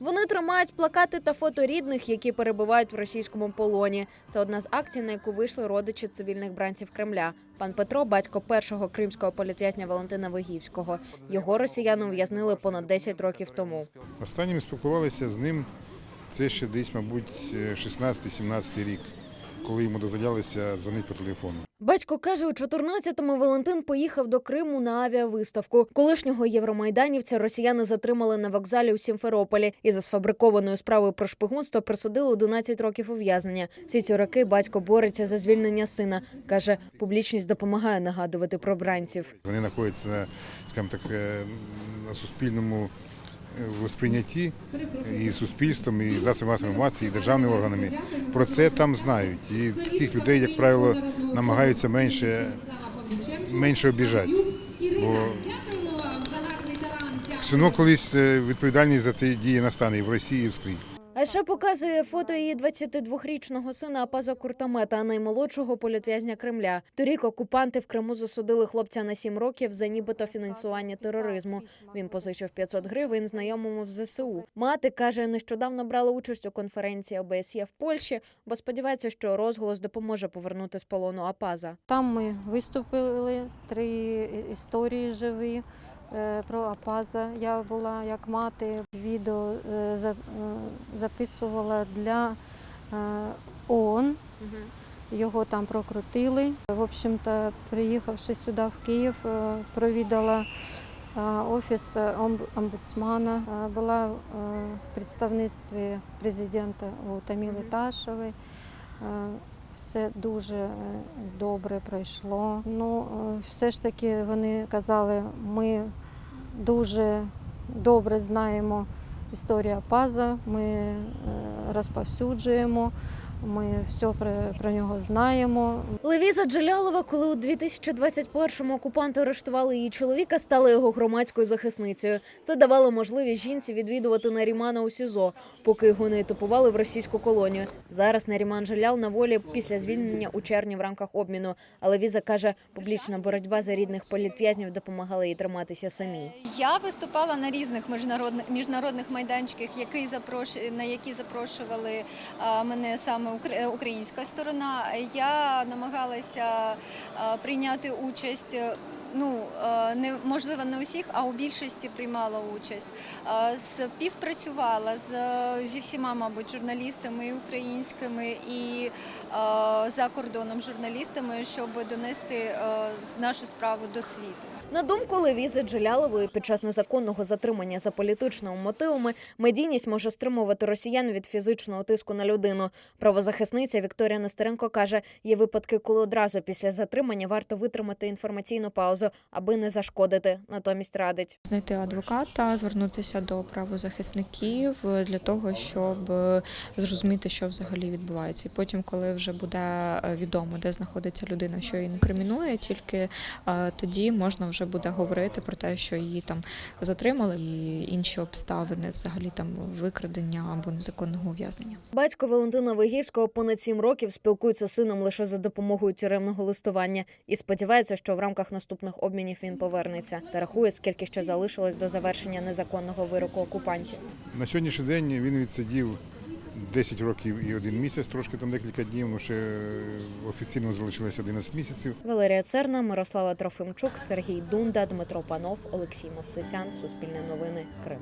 Вони тримають плакати та фото рідних, які перебувають в російському полоні. Це одна з акцій, на яку вийшли родичі цивільних бранців Кремля. Пан Петро, батько першого кримського політв'язня Валентина Вигівського. Його росіяни ув'язнили понад 10 років тому. Останніми спілкувалися з ним це ще десь, мабуть, 16-17 рік, коли йому дозволялося дзвонити по телефону. Батько каже, у 14-му Валентин поїхав до Криму на авіавиставку. Колишнього євромайданівця росіяни затримали на вокзалі у Сімферополі і за сфабрикованою справою про шпигунство присудили 11 років ув'язнення. Всі ці роки батько бореться за звільнення сина. каже, публічність допомагає нагадувати про бранців. Вони знаходяться, скажімо так, е, на суспільному е, сприйнятті і суспільством, і засобами масової інформації, і державними органами. Про це там знають. І таких людей, як правило, намагаються менше, менше обіжати. Бо одно колись е, відповідальність за ці дії настане і в Росії, і скрізь. А ще показує фото її 22-річного сина Апаза Куртамета, наймолодшого політв'язня Кремля. Торік окупанти в Криму засудили хлопця на 7 років за нібито фінансування тероризму. Він позичив 500 гривень знайомому в ЗСУ. Мати каже, нещодавно брала участь у конференції ОБСЄ в Польщі, бо сподівається, що розголос допоможе повернути з полону Апаза. Там ми виступили три історії живі е, про Апаза. Я була як мати, відео е, записувала для е, ООН. Його там прокрутили. В общем-то, приїхавши сюди в Київ, е, провідала е, офіс омбудсмана, була в представництві президента у Таміли. Е, Все дуже добре пройшло. Ну, все ж таки вони казали, ми дуже добре знаємо історію Паза, ми е, розповсюджуємо, ми все про, про нього знаємо. Левіза Джалялова, коли у 2021-му окупанти арештували її чоловіка, стала його громадською захисницею. Це давало можливість жінці відвідувати Нарімана у СІЗО, поки його не етапували в російську колонію. Зараз Наріман Джалял на волі після звільнення у червні в рамках обміну. Але Віза каже, публічна боротьба за рідних політв'язнів допомагала їй триматися самій. Я виступала на різних міжнародних міжнародних майданчиках, які запрош... на які запрошували мене саме укр- українська сторона. Я намагалася прийняти участь. Е, Ну е, не можливо не усіх, а у більшості приймала участь. Е, Співпрацювала з зі всіма, мабуть, журналістами і українськими і е, за кордоном журналістами, щоб донести е, нашу справу до світу. На думку Левізи Джалялової, під час незаконного затримання за політичними мотивами медійність може стримувати росіян від фізичного тиску на людину. Правозахисниця Вікторія Нестеренко каже, є випадки, коли одразу після затримання варто витримати інформаційну паузу, аби не зашкодити. Натомість радить. знайти адвоката, звернутися до правозахисників для того, щоб е, зрозуміти, що взагалі відбувається. І потім, коли вже буде е, відомо, де знаходиться людина, що її інкримінує, тільки е, тоді можна вже буде говорити про те, що її там затримали, і інші обставини, взагалі там викрадення або незаконного ув'язнення. Батько Валентина Вигівського понад сім років спілкується з сином лише за допомогою тюремного листування і сподівається, що в рамках наступних обмінів він повернеться та рахує, скільки ще залишилось до завершення незаконного вироку окупантів. На сьогоднішній день він відсидів 10 років і один місяць, трошки там декілька днів, ну ще е, офіційно залишилося 11 місяців. Валерія Церна, Мирослава Трофимчук, Сергій Дунда, Дмитро Панов, Олексій Мовсисян. Суспільне новини. Крим.